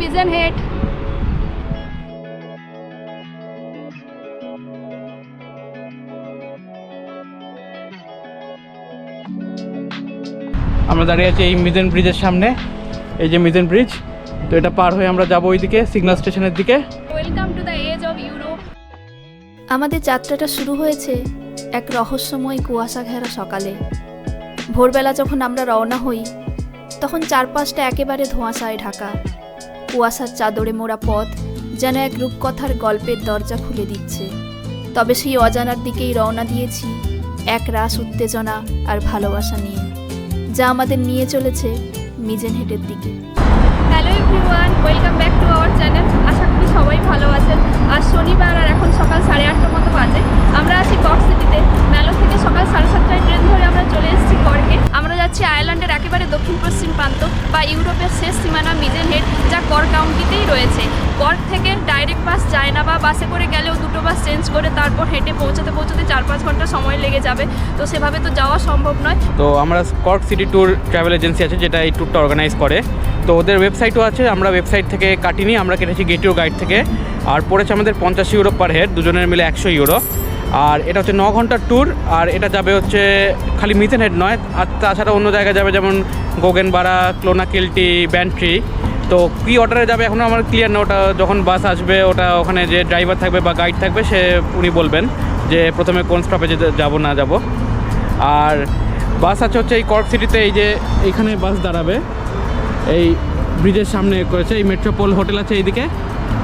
Mizzen head আমরা দাঁড়িয়ে আছি এই মিজেন ব্রিজের সামনে। এই যে মিজেন ব্রিজ তো এটা পার হয়ে আমরা যাব ওইদিকে সিগন্যাল স্টেশনের দিকে। Welcome to the edge of Europe আমাদের যাত্রাটা শুরু হয়েছে এক রহস্যময় কুয়াশা ঘেরা সকালে। ভোরবেলা যখন আমরা রওনা হই তখন চারপাশটা একেবারে ধোঁয়াশায় ঢাকা। কুয়াশার চাদরে মোড়া পথ যেন এক রূপকথার গল্পের দরজা খুলে দিচ্ছে। তবে সেই অজানার দিকেই রওনা দিয়েছি এক রাস উত্তেজনা আর ভালোবাসা নিয়ে, যা আমাদের নিয়ে চলেছে মিজেন হেটের দিকে। হ্যালো এভরিওয়ান, ওয়েলকাম ব্যাক সম্ভব নয়। তো আমরা Cork city tour travel agency আছে, যেটা এই ট্যুরটা অর্গানাইজ করে। তো ওদের ওয়েবসাইটও আছে, আমরা ওয়েবসাইট থেকে কাটিনি, আমরা কেটেছি গেটিও গাইড থেকে। আর পড়েছে আমাদের পঞ্চাশ ইউরো পার হেড দুজনের মিলে একশো ইউরো আর এটা হচ্ছে ন ঘণ্টার ট্যুর আর এটা যাবে হচ্ছে খালি মিথেন হেড নয়, আর তাছাড়া অন্য জায়গায় যাবে যেমন গোগেনবাড়া ক্লোনাকিল্টি ব্যান্ট্রি তো কী অর্ডারে যাবে এখনও আমার ক্লিয়ার না, ওটা যখন বাস আসবে, ওটা ওখানে যে ড্রাইভার থাকবে বা গাইড থাকবে, সে উনি বলবেন যে প্রথমে কোন স্টপেজে যাব, না যাব। আর বাস আছে হচ্ছে এই কর্ক সিটিতে, এই যে এখানে বাস দাঁড়াবে। এই ব্রিজের সামনে করেছে, এই মেট্রোপল হোটেল আছে এইদিকে।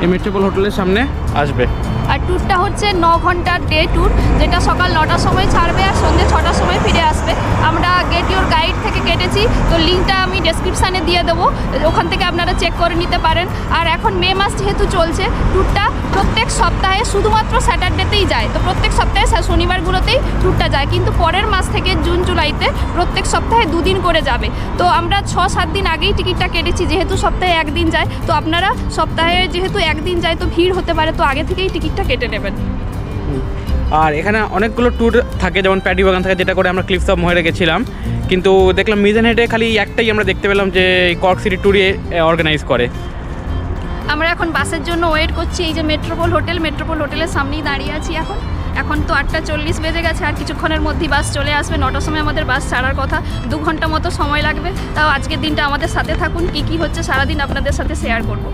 এই মেট্রোপোল হোটেলের সামনে। আসবে। আর ট্যুরটা হচ্ছে ন ঘণ্টার ডে ট্যুর যেটা সকাল নটার সময় ছাড়বে আর সন্ধ্যে ছটার সময় ফিরে আসবে। আমরা গেট ইউর গাইড থেকে কেটেছি, তো লিঙ্কটা আমি ডেসক্রিপশানে দিয়ে দেবো। ওখান থেকে আপনারা চেক করে নিতে পারেন। আর এখন মে মাস যেহেতু চলছে ট্যুরটা প্রত্যেক সপ্তাহে শুধুমাত্র স্যাটারডেতেই যায়। তো প্রত্যেক সপ্তাহে শনিবারগুলোতেই ট্যুরটা যায়। কিন্তু পরের মাস থেকে জুন, জুলাইতে প্রত্যেক সপ্তাহে দুদিন করে যাবে। তো আমরা ছ, সাত দিন আগেই টিকিটটা কেটেছি, যেহেতু সপ্তাহে একদিন যায়। তো আপনারা সপ্তাহে যেহেতু একদিন যায়, তো ভিড় হতে পারে। তো আগে থেকেই টিকিটটা কেটে নেবেন। আর এখানে অনেকগুলো ট্যুর থাকে যেমন প্যাডি বাগান থাকে যেটা করে আমরা ক্লিপস অফ মহেরে গেছিলাম। কিন্তু দেখলাম মিজেন হেডে খালি একটাই আমরা দেখতে পেলাম যে কর্ক সিটি ট্যুরই অর্গানাইজ করে। আমরা এখন বাসের জন্য ওয়েট করছি এই যে মেট্রোপোল হোটেল মেট্রোপোল হোটেলের সামনেই দাঁড়িয়ে আছি এখন। এখন তো আটটা চল্লিশ বেজে গেছে আর কিছুক্ষণের মধ্যেই বাস চলে আসবে। নটার সময় আমাদের বাস ছাড়ার কথা দু ঘণ্টা মতো সময় লাগবে। তাও আজকের দিনটা আমাদের সাথে থাকুন কি কি হচ্ছে সারাদিন আপনাদের সাথে শেয়ার করব।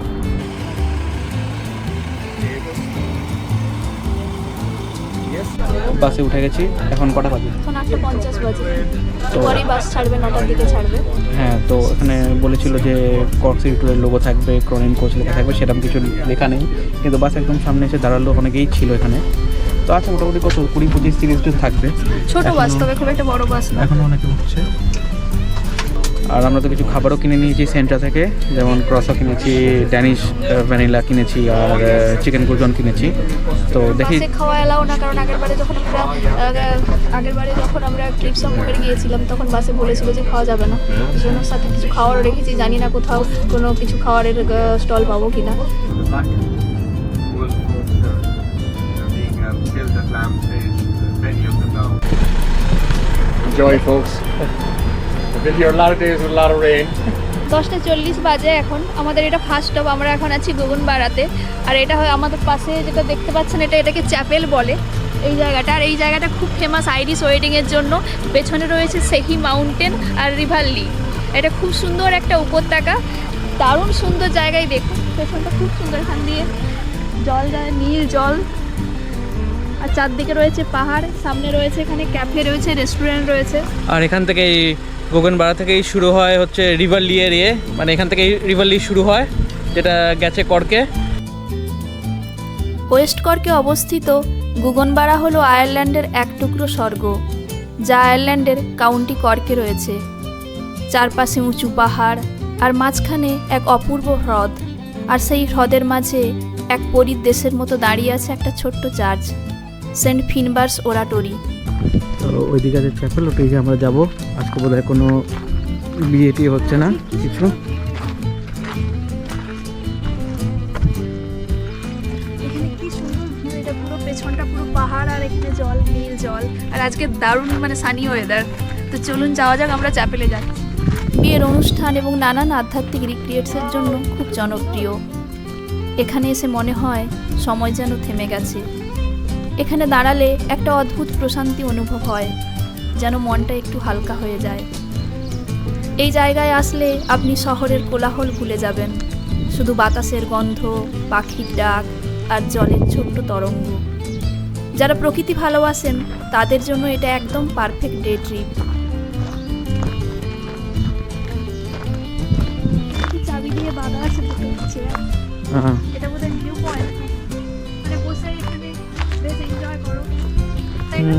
বাসে উঠে গেছি এখন কটা বাজে? এখন আটটা পঞ্চাশ বাজে। তো- পরেই বাস ছাড়বে নটার দিকে ছাড়বে। হ্যাঁ তো এখানে বলেছিল যে কক্স ইউটিউবের ট্যুরের লোগো থাকবে ক্রনিম কোচ লেখা থাকবে সেরকম কিছু লেখা নেই। কিন্তু বাস একদম সামনে এসে দাঁড়াল অনেকেই ছিল এখানে। তো আচ্ছা মোটামুটি কত কুড়ি পঁচিশ তিরিশ জন থাকবে? ছোট বাস তবে খুব একটা বড় বাস না। এখন অনেকে উঠছে। আর আমরা তো কিছু খাবারও কিনে নিয়েছি সেন্ট্রা থেকে যেমন ক্রসও কিনেছি ড্যানিশ ভ্যানিলা কিনেছি আর চিকেন কুজন কিনেছি তো দেখি খাওয়া এলাও না কারণ আগের বারে যখন আমরা যখন গিয়েছিলাম তখন বাসে বলেছিল যে খাওয়া যাবে না এই জন্য সাথে কিছু খাওয়ার রেখেছি জানি না কোথাও কোনো কিছু খাওয়ারের স্টল পাবো কিনা uh. Enjoy, folks. Days with a lot of rain. দশটা চল্লিশ বাজে এখন। আমাদের এটা ফার্স্ট স্টপ আমরা এখন আছি গগন বাড়াতে আর এটা হয় আমাদের পাশে যেটা দেখতে পাচ্ছেন এটা এটাকে চ্যাপেল বলে। এই জায়গাটা আর এই জায়গাটা খুব ফেমাস আইরিশ ওয়েডিংয়ের জন্য। পেছনে রয়েছে সেহি মাউন্টেন আর রিভার লি এটা খুব সুন্দর একটা উপত্যকা। দারুণ সুন্দর জায়গায় দেখুন। পেছনটা খুব সুন্দর এখান দিয়ে জল যায় নীল জল। আর চারদিকে রয়েছে পাহাড় সামনে রয়েছে এখানে ক্যাফে রয়েছে রেস্টুরেন্ট রয়েছে। আর এখান থেকে এই গোগনবাড়া থেকেই শুরু হয় হচ্ছে রিভার লি এর ইয়ে। মানে এখান থেকেই রিভার লি শুরু হয়, যেটা গেছে কর্কে। ওয়েস্ট কর্কে অবস্থিত গুগনবাড়া হলো আয়ারল্যান্ডের এক টুকরো স্বর্গ, যা আয়ারল্যান্ডের কাউন্টি কর্কে রয়েছে। চারপাশে উঁচু পাহাড় আর মাঝখানে এক অপূর্ব হ্রদ, আর সেই হ্রদের মাঝে এক পরীর দেশের মতো দাঁড়িয়ে আছে একটা ছোট্ট চার্চ, সেন্ট ফিনবার্স ওরাটরি। তো ওইদিকে যে চ্যাপেল ওটিকে আমরা যাব আজকে বোধ হয় কোনো বিয়ে টিয়ে হচ্ছে না কিছু। এখানে কি সুন্দর ভিউ এটা পুরো পেছনটা পুরো পাহাড় আর এখানে জল নীল জল আর আজকে দারুণ মানে সানি ওয়েদার তো চলুন যাওয়া যাক আমরা চ্যাপেলে যাচ্ছি। বিয়ের অনুষ্ঠান এবং নানান আধ্যাত্মিক রিক্রিয়েটসের জন্য খুব জনপ্রিয়। এখানে এসে মনে হয় সময় যেন থেমে গেছে। এখানে দাঁড়ালে একটা অদ্ভুত প্রশান্তি অনুভব হয় যেন মনটা একটু হালকা হয়ে যায়। এই জায়গায় আসলে আপনি শহরের কোলাহল ভুলে যাবেন। শুধু বাতাসের গন্ধ পাখির ডাক আর জলের ছোট্ট তরঙ্গ। যারা প্রকৃতি ভালোবাসেন তাদের জন্য এটা একদম পারফেক্ট ডে ট্রিপ। চাবি দিয়ে বাঁধা আছে এটা তাই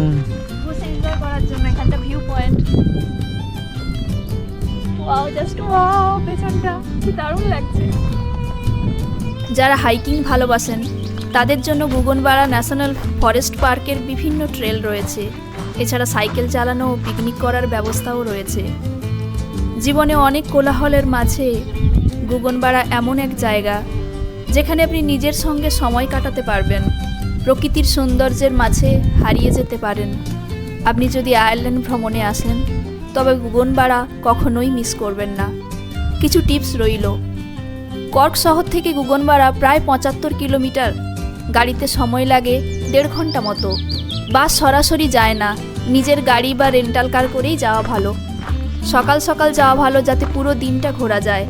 বসে এনজয় করার জন্য এখানটা view point wow just wow পেছনটা কি দারুণ লাগছে। যারা হাইকিং ভালোবাসেন তাদের জন্য গুগনবাড়া ন্যাশনাল ফরেস্ট পার্কের বিভিন্ন ট্রেল রয়েছে। এছাড়া সাইকেল চালানো ও পিকনিক করার ব্যবস্থাও রয়েছে। জীবনে অনেক কোলাহলের মাঝে গুগনবাড়া এমন এক জায়গা যেখানে আপনি নিজের সঙ্গে সময় কাটাতে পারবেন। প্রকৃতির সৌন্দর্যের মাঝে হারিয়ে যেতে পারেন। আপনি যদি আয়ারল্যান্ড ভ্রমণে আসেন, তবে গুগনবাড়া কখনোই মিস করবেন না। কিছু টিপস রইল। কর্ক শহর থেকে গুগনবাড়া প্রায় পঁচাত্তর কিলোমিটার। গাড়িতে সময় লাগে দেড় ঘণ্টা মতো। বাস সরাসরি যায় না, নিজের গাড়ি বা রেন্টাল কার করেই যাওয়া ভালো। সকাল সকাল যাওয়া ভালো যাতে পুরো দিনটা ঘোরা যায়।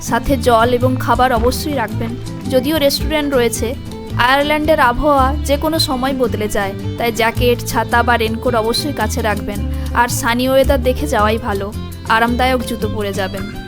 সাথে জল এবং খাবার অবশ্যই রাখবেন। যদিও রেস্টুরেন্ট রয়েছে আয়ারল্যান্ডের আবহাওয়া যে কোনো সময় বদলে যায়, তাই জ্যাকেট, ছাতা বা রেনকোট অবশ্যই কাছে রাখবেন। আর সানি ওয়েদার দেখে যাওয়াই ভালো। আরামদায়ক জুতো পরে যাবেন।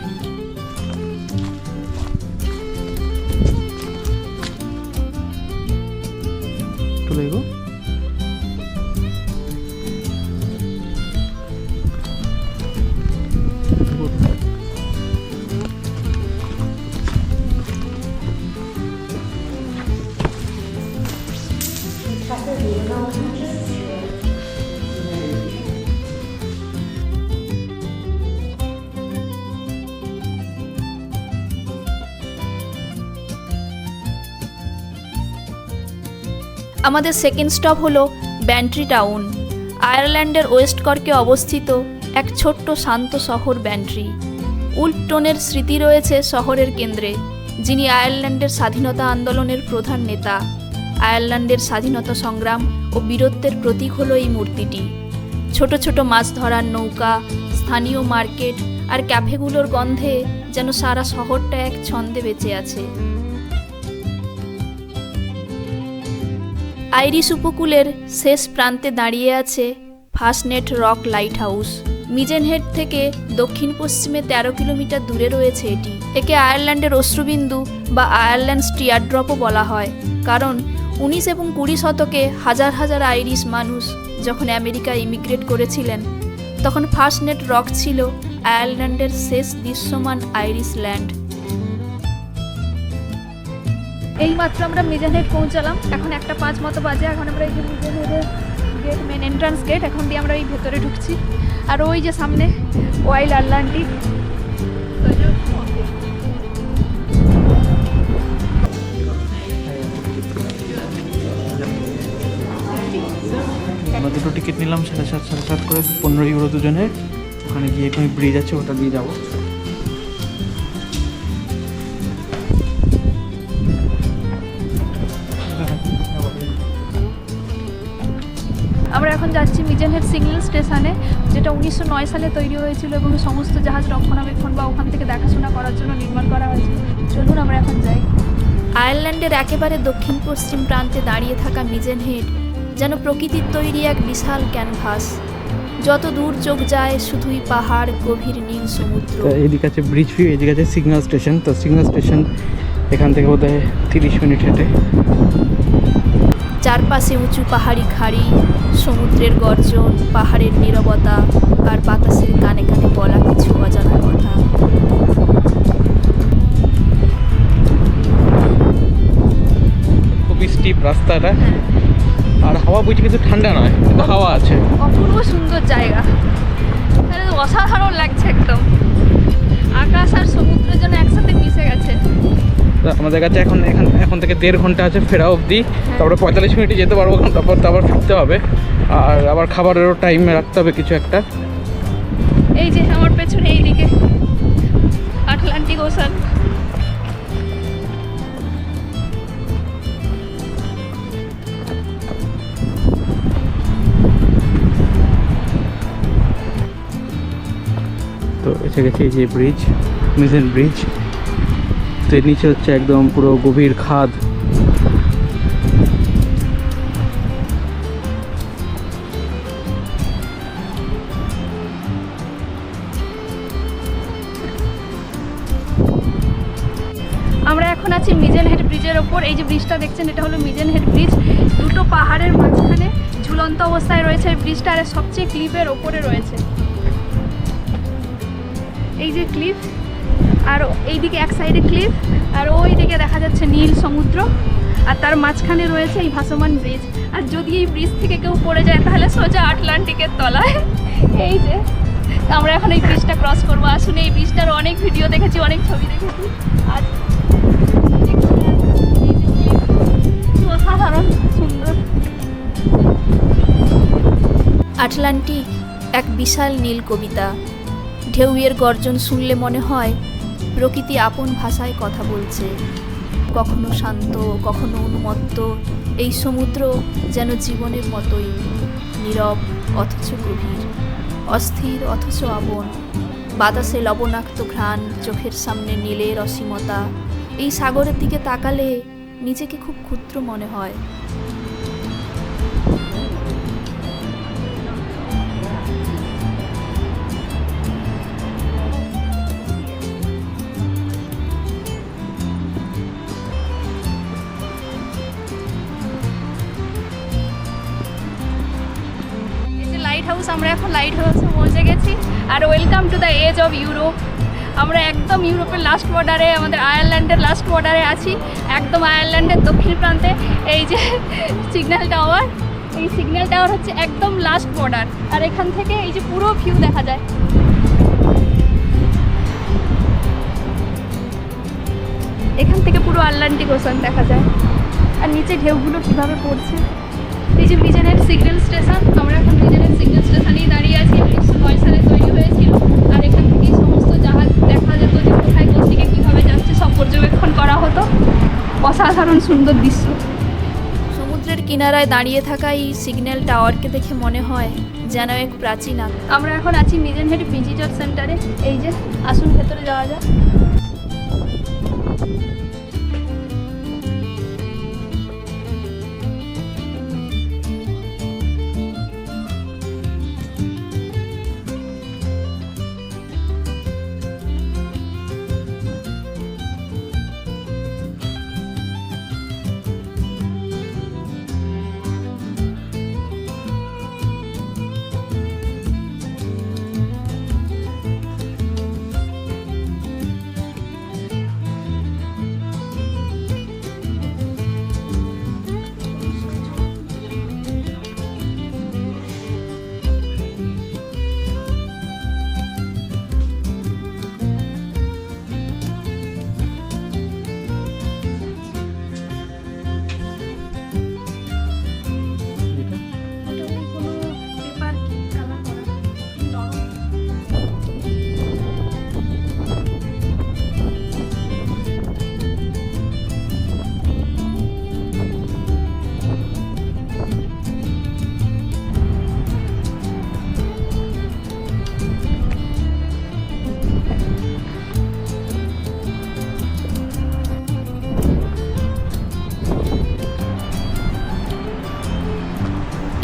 আমাদের সেকেন্ড স্টপ হলো ব্যান্ট্রি টাউন আয়ারল্যান্ডের ওয়েস্ট কর্কে অবস্থিত এক ছোট্ট শান্ত শহর ব্যান্ট্রি উল্পটনের স্মৃতি রয়েছে শহরের কেন্দ্রে, যিনি আয়ারল্যান্ডের স্বাধীনতা আন্দোলনের প্রধান নেতা। আয়ারল্যান্ডের স্বাধীনতা সংগ্রাম ও বীরত্বের প্রতীক হলো এই মূর্তিটি। ছোট ছোট মাছ ধরার নৌকা, স্থানীয় মার্কেট আর ক্যাফেগুলোর গন্ধে যেন সারা শহরটা এক ছন্দে বেঁচে আছে। আইরিশ উপকূলের শেষ প্রান্তে দাঁড়িয়ে আছে Fastnet rock lighthouse Mizen Head থেকে দক্ষিণ পশ্চিমে তেরো কিলোমিটার দূরে রয়েছে এটি। একে আয়ারল্যান্ডের অশ্রুবিন্দু বা আয়ারল্যান্ড স্টিয়ার ড্রপও বলা হয়, কারণ উনিশ এবং কুড়ি শতকে হাজার হাজার আইরিশ মানুষ যখন আমেরিকা ইমিগ্রেট করেছিলেন, তখন ফাস্টনেট রক ছিল আয়ারল্যান্ডের শেষ দৃশ্যমান আইরিশ ল্যান্ড। এই মাত্র আমরা মিজানহেড পৌঁছালাম। এখন একটা পাঁচ মতো বাজে, এখন আমরা এই যে মিজানহেডের গেট মেন এন্ট্রান্স গেট এখন দিয়ে আমরা এই ভেতরে ঢুকছি। আর ওই যে সামনে ওয়াইল্ড আটলান্টিক আমরা দুটো টিকিট নিলাম, সাড়ে সাত সাড়ে সাত করে, পনেরো ইউরো দুজনে ওখানে গিয়ে কোনো ব্রিজ আছে, ওটা দিয়ে যাব। এখন যাচ্ছি মিজেনহেড সিগন্যাল স্টেশনে যেটা উনিশশো নয় সালে তৈরি হয়েছিল এবং সমস্ত জাহাজ রক্ষণাবেক্ষণ বা ওখান থেকে দেখাশোনা করার জন্য নির্মাণ করা হয়েছে। চলুন আমরা এখন যাই। আয়ারল্যান্ডের একেবারে দক্ষিণ পশ্চিম প্রান্তে দাঁড়িয়ে থাকা মিজেনহেড যেন প্রকৃতির তৈরি এক বিশাল ক্যানভাস। যত দূর চোখ যায় শুধুই পাহাড় গভীর নীল সমুদ্র। এদিকে আছে ব্রিজ ভিউ এদিকে আছে সিগন্যাল স্টেশন তো সিগন্যাল স্টেশন এখান থেকে বোধ হয় তিরিশ মিনিট হেঁটে। চারপাশে উঁচু পাহাড়ি খাড়ি সমুদ্রের গর্জন পাহাড়ের নীরবতা আর বাতাসের কানে কানে বলা কিছু অজানা কথা। খুবই স্টিপ রাস্তাটা আর হাওয়া বইছে কিন্তু ঠান্ডা নয় কিন্তু হাওয়া আছে। অপূর্ব সুন্দর জায়গা। অসাধারণ লাগছে একদম। আকাশ আর সমুদ্র যেন একসাথে মিশে গেছে। আমাদের কাছে এখন এখান এখন থেকে দেড় ঘণ্টা আছে ফেরা অবধি। তারপরে পঁয়তাল্লিশ মিনিটে যেতে পারব তারপর তো আবার ফিরতে হবে। আর আবার খাবারেরও টাইম রাখতে হবে কিছু একটা। এই যে আমার পেছনে এইদিকে ওশান। তো এসে গেছে এই যে ব্রিজ মিজেন ব্রিজ তো নিচে হচ্ছে একদম পুরো গভীর খাদ। আমরা এখন আছি মিজেন হেড ব্রিজের ওপর। এই যে ব্রিজটা দেখছেন, এটা হলো মিজেন হেড ব্রিজ। দুটো পাহাড়ের মাঝখানে ঝুলন্ত অবস্থায় রয়েছে ব্রিজটা, আর সবচেয়ে ক্লিপের ওপরে রয়েছে। এই যে ক্লিফ আর এইদিকে এক সাইডে ক্লিফ আর ওই দিকে দেখা যাচ্ছে নীল সমুদ্র, আর তার মাঝখানে রয়েছে এই ভাসমান ব্রিজ আর যদি এই ব্রিজ থেকে কেউ পড়ে যায়, তাহলে সোজা আটলান্টিকের তলায়। এই যে, আমরা এখন এই ব্রিজটা ক্রস করব। আসুন, এই ব্রিজটার অনেক ভিডিও দেখেছি, অনেক ছবি দেখেছি। আর অসাধারণ, সুন্দর। আটলান্টিক, এক বিশাল নীল কবিতা। ঢেউয়ের গর্জন শুনলে মনে হয় প্রকৃতি আপন ভাষায় কথা বলছে। কখনো শান্ত, কখনো উন্মত্ত, এই সমুদ্র যেন জীবনের মতোই নীরব, অথচ গভীর, অস্থির, অথচ আপন। বাতাসে লবণাক্ত ঘ্রাণ, চোখের সামনে নীলের অসীমতা, এই সাগরের দিকে তাকালে নিজেকে খুব ক্ষুদ্র মনে হয়। আমরা এখন লাইট হাউসে পৌঁছে গেছি। আর welcome to the edge of Europe আমরা একদম ইউরোপের লাস্ট বর্ডারে আমাদের আয়ারল্যান্ডের লাস্ট বর্ডারে আছি। একদম আয়ারল্যান্ডের দক্ষিণ প্রান্তে। এই যে সিগন্যাল টাওয়ার এই সিগন্যাল টাওয়ার হচ্ছে একদম লাস্ট বর্ডার আর এখান থেকে এই যে পুরো ভিউ দেখা যায়। এখান থেকে পুরো আটলান্টিক ওশান দেখা যায়। আর নিচে ঢেউগুলো কীভাবে পড়ছে? এই যে ব্রিজেনের সিগন্যাল স্টেশন আমরা এখন সিগন্যাল স্টেশনেই দাঁড়িয়ে আছি উনিশশো নয় সালে তৈরি হয়েছিল। আর এখান থেকেই সমস্ত জাহাজ দেখা যেত যে কোথায় কোন দিকে কীভাবে যাচ্ছে সব পর্যবেক্ষণ করা হতো। অসাধারণ সুন্দর দৃশ্য। সমুদ্রের কিনারায় দাঁড়িয়ে থাকা এই সিগন্যাল টাওয়ারকে দেখে মনে হয় যেন এক প্রাচীন আমরা এখন আছি মিজেনহেড ভিজিটর সেন্টারে। এই যে আসুন ভেতরে যাওয়া যাক।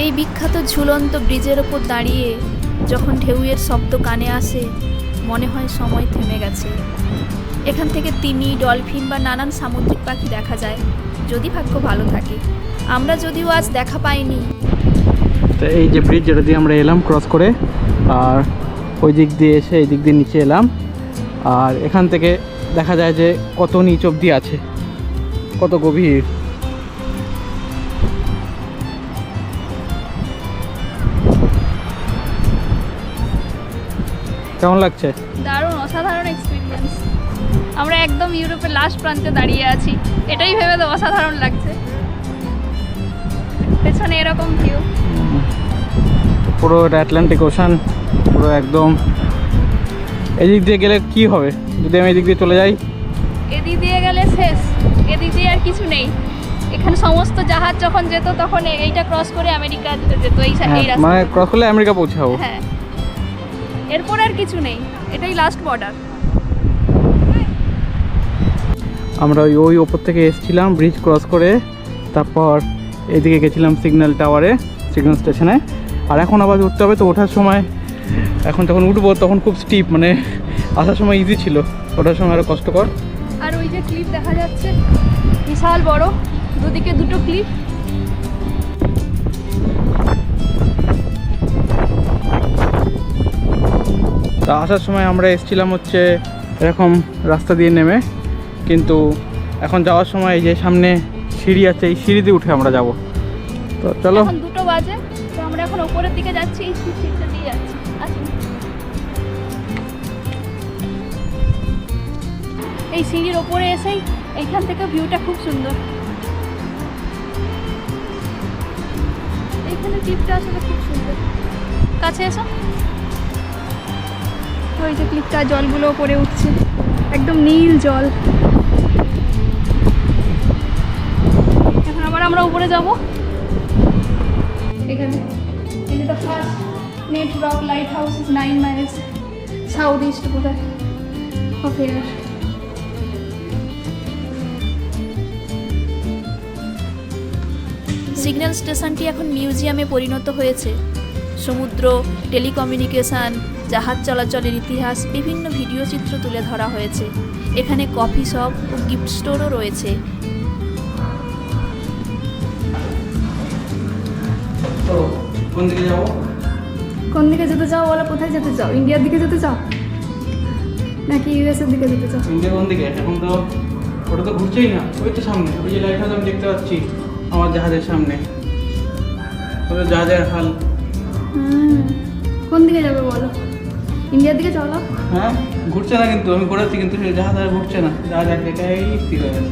এই বিখ্যাত ঝুলন্ত ব্রিজের ওপর দাঁড়িয়ে যখন ঢেউয়ের শব্দ কানে আসে, মনে হয় সময় থেমে গেছে। এখান থেকে তিমি, ডলফিন বা নানান সামুদ্রিক পাখি দেখা যায়, যদি ভাগ্য ভালো থাকে। আমরা যদিও আজ দেখা পাইনি। তো এই যে ব্রিজ যেটা দিয়ে আমরা এলাম ক্রস করে, আর ওই দিক দিয়ে এসে এই দিক দিয়ে নিচে এলাম, আর এখান থেকে দেখা যায় যে কত নিচ অবধি আছে, কত গভীর। কেমন লাগছে? দারুণ অসাধারণ এক্সপিরিয়েন্স আমরা একদম ইউরোপের লাস্ট প্রান্তে দাঁড়িয়ে আছি। এটাই ভেবে তো অসাধারণ লাগছে। পেছনে এরকম ভিউ পুরো এটা আটলান্টিক ওশান পুরো একদম। এদিক দিয়ে গেলে কি হবে? যদি আমি এদিক দিয়ে চলে যাই? এদিক দিয়ে গেলে শেষ। এদিক দিয়ে আর কিছু নেই। এখানে সমস্ত জাহাজ যখন যেত তখন এইটা ক্রস করে আমেরিকা যেত এই হ্যাঁ, এই রাস্তা মানে ক্রস করলে আমেরিকা পৌঁছাবো। হ্যাঁ। এরপর আর কিছু নেই। এটাই লাস্ট বর্ডার আমরা ওই ওই ওপর থেকে এসেছিলাম ব্রিজ ক্রস করে। তারপর এদিকে গেছিলাম সিগন্যাল টাওয়ারে সিগন্যাল স্টেশনে আর এখন আবার উঠতে হবে তো ওঠার সময় এখন যখন উঠবো তখন খুব স্টিপ মানে আসার সময় ইজি ছিল। ওঠার সময় আরও কষ্টকর। আর ওই যে ক্লিপ দেখা যাচ্ছে বিশাল বড়। দুদিকে দুটো ক্লিপ তা আসার সময় আমরা এসেছিলাম হচ্ছে এরকম রাস্তা দিয়ে নেমে, কিন্তু এখন যাওয়ার সময় যে সামনে সিঁড়ি আছে, এই সিঁড়ি দিয়ে উঠে আমরা যাব। তো চলো। দুটো বাজে, তো আমরা এখন ওপরের দিকে যাচ্ছি, এই সিটটা দিয়ে যাচ্ছি। এই সিঁড়ির ওপরে এসেই এইখান থেকে ভিউটা খুব সুন্দর। এইখানে ক্লিপটা আসলে খুব সুন্দর। কাছে এসো। ওই যে ক্লিপটা জলগুলো পড়ে উঠছে। একদম নীল জল। এখন আবার আমরা উপরে যাব। এখানে lighthouse nine south east signal স্টেশনটি এখন মিউজিয়ামে পরিণত হয়েছে। সমুদ্র টেলিকমিউনিকেশন জাহাজ চলাচলের ইতিহাস বিভিন্ন ভিডিও চিত্র তুলে ধরা হয়েছে। এখানে কফি শপ ও গিফট স্টোরও রয়েছে। তো কোন দিকে যাব? কোন দিকে যেতে চাও বলো? কোথায় যেতে চাও? ইন্ডিয়ার দিকে যেতে চাও? নাকি ইউএস এর দিকে যেতে চাও? ইন্ডিয়া কোন দিকে? এখন তো ওটা তো ঘুরছেই না। ওই তো সামনে ওই যে লাইট হাউস আমি দেখতে পাচ্ছি আমার জাহাজের সামনে। তো জাহাজের হাল। কোন দিকে যাবে বলো? ইন্ডিয়ার দিকে চলো। হ্যাঁ ঘুরছে না কিন্তু আমি ঘোরাচ্ছি কিন্তু সেই জাহাজ আর ঘুরছে না। জাহাজ এক জায়গায় স্থির হয়ে গেছে।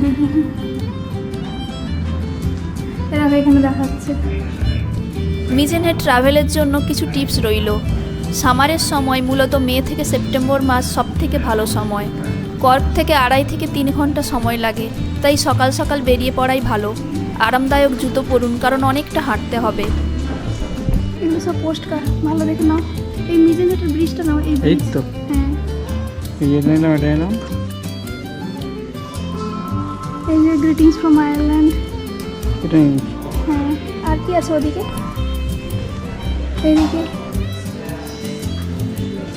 এরকম এখানে দেখাচ্ছে। মিজেনহেড ট্রাভেলের জন্য কিছু টিপস রইল। সামারের সময় মূলত মে থেকে সেপ্টেম্বর মাস সব থেকে ভালো সময়। কর্ক থেকে আড়াই থেকে তিন ঘণ্টা সময় লাগে তাই সকাল সকাল বেরিয়ে পড়াই ভালো। আরামদায়ক জুতো পরুন কারণ অনেকটা হাঁটতে হবে। এগুলো সব পোস্ট ভালো দেখে নাও। এই মিজেনহেটের ব্রিজটা নাও এই এই তো হ্যাঁ। এই এটা নিলাম এটা নিলাম। এই যে গ্রিটিংস ফ্রম আয়ারল্যান্ড এটা হ্যাঁ আর কি আছে ওদিকে? এইদিকে?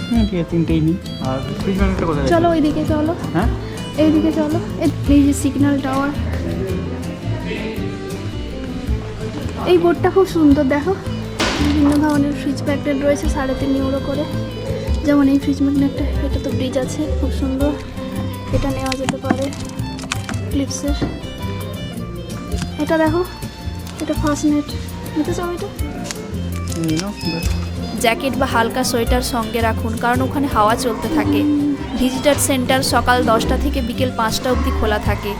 হ্যাঁ ঠিক আছে তিনটেই নিই। আর ফ্রিজ কোথায় চলো ওইদিকে চলো। হ্যাঁ? এইদিকে চলো। এই- এই যে সিগন্যাল টাওয়ার এই বোর্ডটা খুব সুন্দর দেখো। বিভিন্ন ধরনের ফ্রিজ ম্যাগনেট রয়েছে সাড়ে তিন ইউরো করে। যেমন এই ফ্রিজ ম্যাগনেটটা এটা তো ব্রিজ আছে খুব সুন্দর। এটা নেওয়া যেতে পারে ক্লিপসের এটা দেখো এটা ফার্স্ট নেট নিতে চাও এটা জ্যাকেট বা হালকা সোয়েটার সঙ্গে রাখুন কারণ ওখানে হাওয়া চলতে থাকে। ভিজিটার সেন্টার সকাল দশটা থেকে বিকেল পাঁচটা অবধি খোলা থাকে।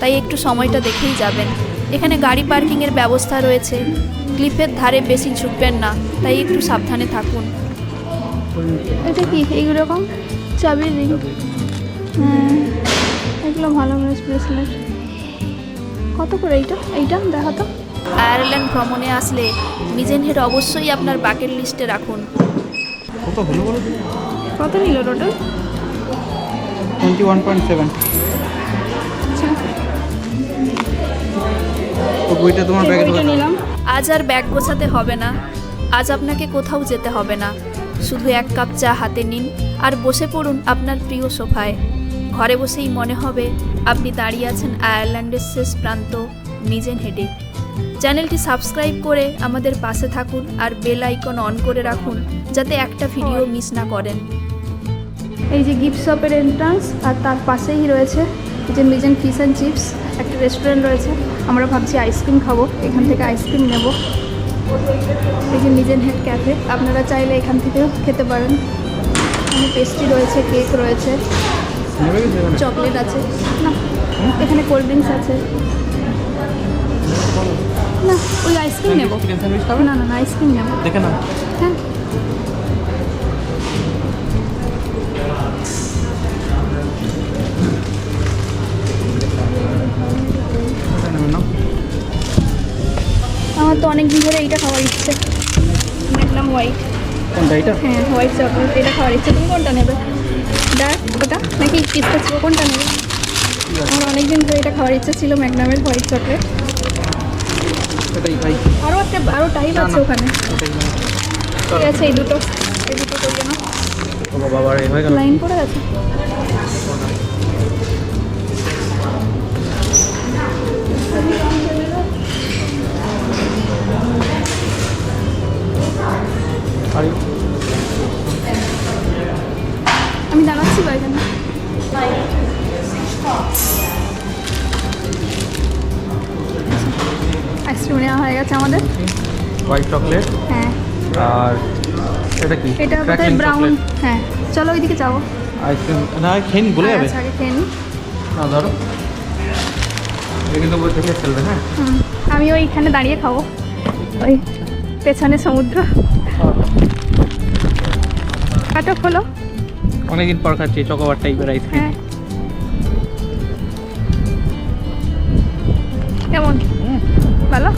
তাই একটু সময়টা দেখেই যাবেন। এখানে গাড়ি পার্কিংয়ের ব্যবস্থা রয়েছে। ক্লিফের ধারে বেশি ঝুঁকবেন না তাই একটু সাবধানে থাকুন। এটা কি? এইরকম? চাবির রিং হ্যাঁ এগুলো ভালো ব্রেসলেট কত করে এইটা? এইটা দেখা তো। আয়ারল্যান্ড ভ্রমণে আসলে মিজেনহেড অবশ্যই আপনার বাকেট লিস্টে রাখুন। কত হলো বলো কত নিল total? Twenty one point seven তো বইটা তোমার ব্যাগে নিলাম। আজ আর ব্যাগ গোছাতে হবে না। আজ আপনাকে কোথাও যেতে হবে না। শুধু এক কাপ চা হাতে নিন আর বসে পড়ুন আপনার প্রিয় সোফায়। ঘরে বসেই মনে হবে আপনি দাঁড়িয়ে আছেন আয়ারল্যান্ডের শেষ প্রান্ত মিজেন হেডে চ্যানেলটি সাবস্ক্রাইব করে আমাদের পাশে থাকুন আর বেল আইকন অন করে রাখুন যাতে একটা ভিডিও মিস না করেন। এই যে গিফট শপের এন্ট্রান্স আর তার পাশেই রয়েছে যে মিজেন ফিশ অ্যান্ড চিপস একটা রেস্টুরেন্ট রয়েছে। আমরা ভাবছি আইসক্রিম খাব এখান থেকে আইসক্রিম নেব। এই যে মিজেন হেড ক্যাফে আপনারা চাইলে এখান থেকেও খেতে পারেন। এখানে পেস্ট্রি রয়েছে কেক রয়েছে না? চকলেট আছে। না এখানে কোল্ড ড্রিঙ্কস আছে। না ওই আইসক্রিম নেব। না না না আইসক্রিম নেব। দেখে নাও। হ্যাঁ। তো অনেক দিন ধরে এইটা খাওয়ার ইচ্ছে। দেখলাম হোয়াইট কোনটা এটা হ্যাঁ হোয়াইট চকলেট এটা খাওয়ার ইচ্ছে। তুমি কোনটা নেবে? ডার্ক ওটা? নাকি পিস্তা ছিল? কোনটা নেবে? আমার অনেক দিন ধরে এটা খাওয়ার ইচ্ছে ছিল ম্যাগনামের হোয়াইট চকলেট আরও একটা আরও টাইপ আছে ওখানে। ঠিক আছে এই দুটো। এই দুটো করিয়ে না। লাইন পড়ে গেছে। আমি দাঁড়াচ্ছি বাইরে আইসক্রিম নেওয়া হয়ে গেছে আমাদের। হোয়াইট চকলেট হ্যাঁ। আর এটা কি? এটা বোধহয় ব্রাউন হ্যাঁ। চলো ওইদিকে যাব। আইসক্রিম না খেয়ে বলে যাবে। আগে খেয়ে নিই না ধরো। কিন্তু ফেলবে হ্যাঁ। আমি ওইখানে দাঁড়িয়ে খাব। ওই পেছনে সমুদ্র। আটক হলো অনেকদিন পর খাচ্ছি চকোবার টাইপের আইসক্রিম কেমন? ভালো?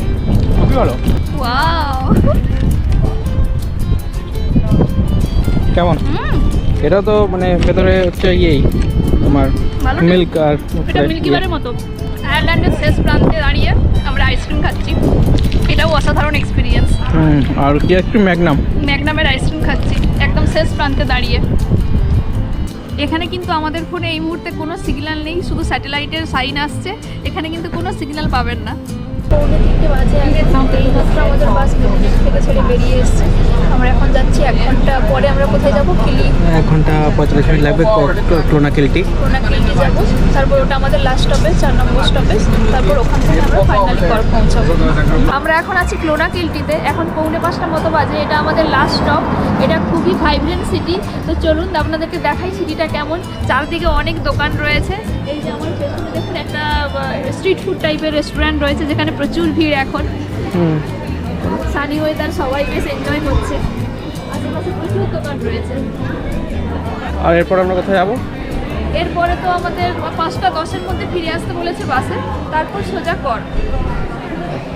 খুবই ভালো। কেমন? এটা তো মানে ভেতরে হচ্ছে ইয়েই তোমার মিল্ক আর এটা মিল্কি বারের মতো। আয়ারল্যান্ডের শেষ প্রান্তে দাঁড়িয়ে আমরা আইসক্রিম খাচ্ছি। এটাও অসাধারণ এক্সপিরিয়েন্স হুম আর কি আইসক্রিম ম্যাগনাম ম্যাগনামের আইসক্রিম শেষ প্রান্তে দাঁড়িয়ে। এখানে কিন্তু আমাদের ফোনে এই মুহূর্তে কোনো সিগন্যাল নেই, শুধু স্যাটেলাইটের সাইন আসছে। এখানে কিন্তু কোনো সিগন্যাল পাবেন না। পৌনে তিনটে বাজে এইমাত্র আমাদের বাস মেদিনীপুর থেকে ছেড়ে বেরিয়ে এসছে আমরা এখন যাচ্ছি এক ঘণ্টা পরে আমরা কোথায় যাব কিলি ঘণ্টা পঁয়তাল্লিশ মিনিট লাগবে ক্লোনা কিলটি। যাব তারপর ওটা আমাদের লাস্ট স্টপেজ চার নম্বর স্টপেজ তারপর ওখান থেকে আমরা ফাইনালি কর পৌঁছাবো। আমরা এখন আছি ক্লোনা কিলটিতে। এখন পৌনে পাঁচটার মতো বাজে। এটা আমাদের লাস্ট স্টপ এটা খুবই ভাইব্রেন্ট সিটি তো চলুন, আপনাদেরকে দেখাই সিটিটা কেমন। চারদিকে অনেক দোকান রয়েছে। এই যে আমার দেখুন একটা স্ট্রিট ফুড টাইপের রেস্টুরেন্ট রয়েছে যেখানে প্রচুর ভিড় এখন। সানি ওয়েদার সবাই বেশ এনজয় করছে। আশেপাশে প্রচুর দোকান রয়েছে। আর এরপর আমরা কোথায় যাব? এরপরে তো আমাদের পাঁচটা দশের মধ্যে ফিরে আসতে বলেছে বাসে। তারপর সোজা কর।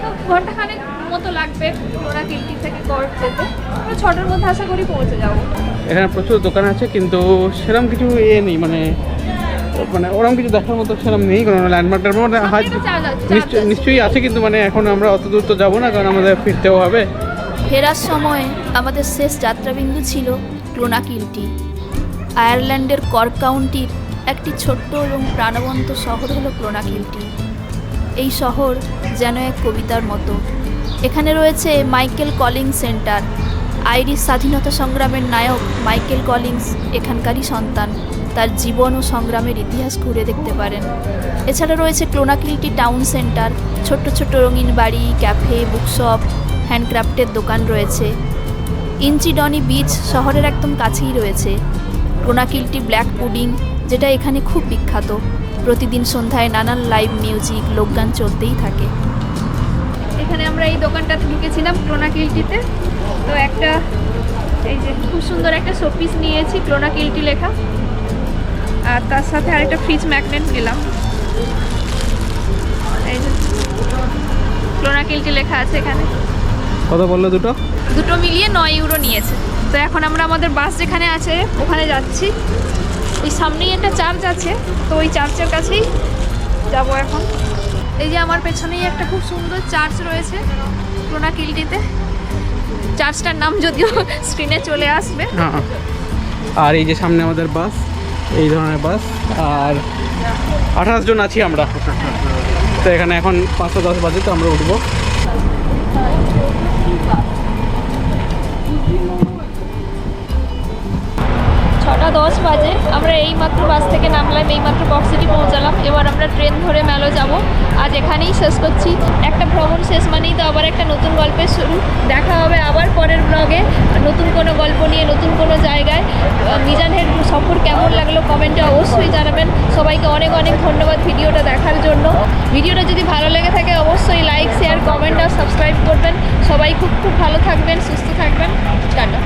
তো ঘন্টাখানেক মতো লাগবে ওরা কিল্টি থেকে কর যেতে আমরা ছটার মধ্যে আশা করি পৌঁছে যাব। এখানে প্রচুর দোকান আছে কিন্তু সেরকম কিছু এ নেই মানে মানে ওরকম কিছু দেখার মতো সেরকম নেই কোনো ল্যান্ডমার্ক মানে নিশ্চয়ই আছে। নিশ্চয়ই আছে কিন্তু মানে এখন আমরা অত দূর তো যাব না কারণ আমাদের ফিরতেও হবে। ফেরার সময় আমাদের শেষ যাত্রাবিন্দু ছিল ক্লোনাকিলটি আয়ারল্যান্ডের কর কাউন্টির একটি ছোট্ট এবং প্রাণবন্ত শহর হলো ক্লোনাকিলটি এই শহর যেন এক কবিতার মতো। এখানে রয়েছে মাইকেল কলিং সেন্টার। আইরিশ স্বাধীনতা সংগ্রামের নায়ক মাইকেল কলিংস এখানকারই সন্তান। তার জীবন ও সংগ্রামের ইতিহাস ঘুরে দেখতে পারেন। এছাড়া রয়েছে ক্লোনাকিলটি টাউন সেন্টার, ছোট্ট ছোট্ট রঙিন বাড়ি, ক্যাফে, বুকশপ, হ্যান্ডক্রাফটের দোকান রয়েছে। ইঞ্চিডনি বিচ শহরের একদম কাছেই রয়েছে। ক্লোনাকিলটি ব্ল্যাক পুডিং, যেটা এখানে খুব বিখ্যাত। প্রতিদিন সন্ধ্যায় নানান লাইভ মিউজিক, লোকগান চলতেই থাকে। এখানে আমরা এই দোকানটাতে ঢুকেছিলাম ক্লোনাকিলটিতে। তো একটা, এই যে খুব সুন্দর একটা শোপিস নিয়েছি ক্লোনাকিলটি লেখা। আর তার সাথে আরেকটা ফ্রিজ ম্যাগনেট নিলাম। এই যে ক্লোনা লেখা আছে এখানে। কত বলল দুটো? দুটো মিলিয়ে নয় ইউরো নিয়েছে। তো এখন আমরা আমাদের বাস যেখানে আছে ওখানে যাচ্ছি। ওই সামনেই একটা চার্চ আছে তো ওই চার্চের কাছেই যাব এখন। এই যে আমার পেছনেই একটা খুব সুন্দর চার্চ রয়েছে ক্লোনা কিল্টিতে চার্চটার নাম যদিও স্ক্রিনে চলে আসবে। হ্যাঁ। আর এই যে সামনে আমাদের বাস এই ধরনের বাস। আর আঠাশ জন আছি আমরা। তো এখানে এখন পাঁচশো দশ বাজে, তো আমরা উঠবো। ছটা দশ বাজে। আমরা এইমাত্র বাস থেকে নামলাম, এইমাত্র বক্স সিটি পৌঁছালাম। এবার আমরা ট্রেন ধরে মেলো যাব। আজ এখানেই শেষ করছি। একটা ভ্রমণ শেষ মানেই তো আবার একটা নতুন গল্পের শুরু। দেখা হবে আবার পরের ব্লগে নতুন কোনো গল্প নিয়ে, নতুন কোনো জায়গায়। মিজানের সফর কেমন লাগল কমেন্টে অবশ্যই জানাবেন। সবাইকে অনেক অনেক ধন্যবাদ ভিডিওটা দেখার জন্য। ভিডিওটা যদি ভালো লেগে থাকে অবশ্যই লাইক শেয়ার কমেন্ট আর সাবস্ক্রাইব করবেন। সবাই খুব খুব ভালো থাকবেন, সুস্থ থাকবেন। টাটা।